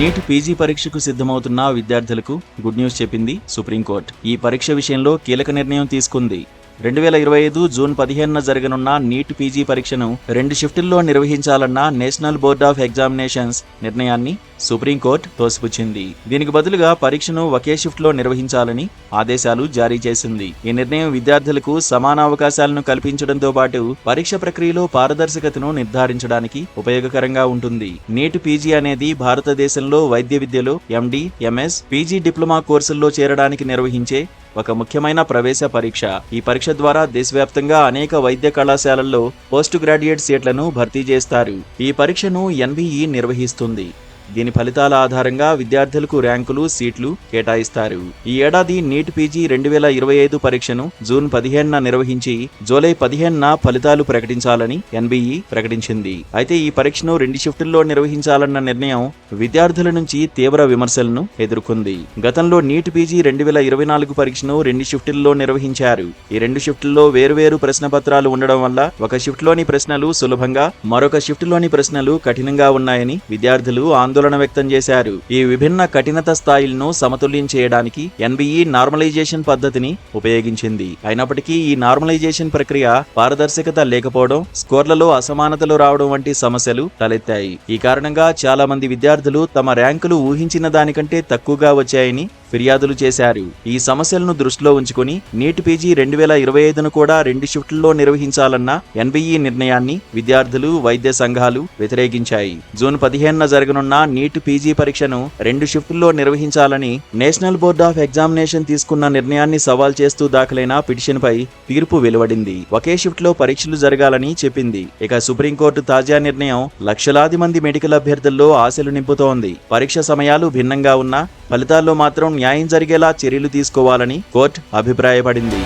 NEET PG పరీక్షకు సిద్ధమవుతున్న విద్యార్థులకు గుడ్ న్యూస్ చెప్పింది సుప్రీంకోర్టు. ఈ పరీక్ష విషయంలో కీలక నిర్ణయం తీసుకుంది. రెండు వేల ఇరవై ఐదు జూన్ పదిహేనున జరగనున్న నీట్ పీజీ పరీక్షను రెండు షిఫ్టుల్లో నిర్వహించాలన్న నేషనల్ బోర్డ్ ఆఫ్ ఎగ్జామినేషన్స్ నిర్ణయాన్ని సుప్రీంకోర్టు తోసిపుచ్చింది. దీనికి బదులుగా పరీక్షను ఒకే షిఫ్ట్లో నిర్వహించాలని ఆదేశాలు జారీ చేసింది. ఈ నిర్ణయం విద్యార్థులకు సమాన అవకాశాలను కల్పించడంతో పాటు పరీక్ష ప్రక్రియలో పారదర్శకతను నిర్ధారించడానికి ఉపయోగకరంగా ఉంటుంది. నీట్ పీజీ అనేది భారతదేశంలో వైద్య విద్యలో ఎండి ఎంఎస్ పీజీ డిప్లొమా కోర్సుల్లో చేరడానికి నిర్వహించే ఒక ముఖ్యమైన ప్రవేశ పరీక్ష. ఈ పరీక్ష ద్వారా దేశవ్యాప్తంగా అనేక వైద్య కళాశాలల్లో పోస్ట్ గ్రాడ్యుయేట్ సీట్లను భర్తీ చేస్తారు. ఈ పరీక్షను ఎన్బిఈ నిర్వహిస్తుంది. దీని ఫలితాల ఆధారంగా విద్యార్థులకు ర్యాంకులు సీట్లు కేటాయిస్తారు. ఈ ఏడాది నీట్ పీజీ రెండు వేల ఇరవై ఐదు పరీక్షను జూన్ పదిహేనున నిర్వహించి జూలై పదిహేనున ఫలితాలు ప్రకటించాలని ఎన్బిఈ ప్రకటించింది. అయితే ఈ పరీక్షను రెండు షిఫ్టుల్లో నిర్వహించాలన్న నిర్ణయం విద్యార్థుల నుంచి తీవ్ర విమర్శలను ఎదుర్కొంది. గతంలో నీట్ పీజీ రెండు వేల ఇరవై నాలుగు పరీక్షను రెండు షిఫ్టుల్లో నిర్వహించారు. ఈ రెండు షిఫ్టుల్లో వేరువేరు ప్రశ్న పత్రాలు ఉండడం వల్ల ఒక షిఫ్ట్లోని ప్రశ్నలు సులభంగా మరొక షిఫ్టులోని ప్రశ్నలు కఠినంగా ఉన్నాయని విద్యార్థులు ఆందోళన వ్యక్తం చేశారు. ఈ విభిన్న కఠినత స్థాయిలను సమతుల్యం చేయడానికి ఎన్బిఈ నార్మలైజేషన్ పద్ధతిని ఉపయోగించింది. అయినప్పటికీ ఈ నార్మలైజేషన్ ప్రక్రియ పారదర్శకత లేకపోవడం స్కోర్లలో అసమానతలు రావడం వంటి సమస్యలు తలెత్తాయి. ఈ కారణంగా చాలా మంది విద్యార్థులు తమ ర్యాంకులు ఊహించిన దానికంటే తక్కువగా వచ్చాయని ఫిర్యాదులు చేశారు. ఈ సమస్యలను దృష్టిలో ఉంచుకుని నీట్ పీజీ రెండు వేల ఇరవై ఐదును కూడా రెండు షిఫ్టుల్లో నిర్వహించాలన్న ఎన్బిఈ నిర్ణయాన్ని విద్యార్థులు వైద్య సంఘాలు వ్యతిరేకించాయి. జూన్ పదిహేనున జరగనున్న నీట్ పీజీ పరీక్షను రెండు షిఫ్టుల్లో నిర్వహించాలని నేషనల్ బోర్డ్ ఆఫ్ ఎగ్జామినేషన్ తీసుకున్న నిర్ణయాన్ని సవాల్ చేస్తూ దాఖలైన పిటిషన్పై తీర్పు వెలువడింది. ఒకే షిఫ్ట్లో పరీక్షలు జరగాలని చెప్పింది. ఇక సుప్రీంకోర్టు తాజా నిర్ణయం లక్షలాది మంది మెడికల్ అభ్యర్థుల్లో ఆశలు నింపుతోంది. పరీక్ష సమయాలు భిన్నంగా ఉన్నా ఫలితాల్లో మాత్రం న్యాయం జరిగేలా చర్యలు తీసుకోవాలని కోర్టు అభిప్రాయపడింది.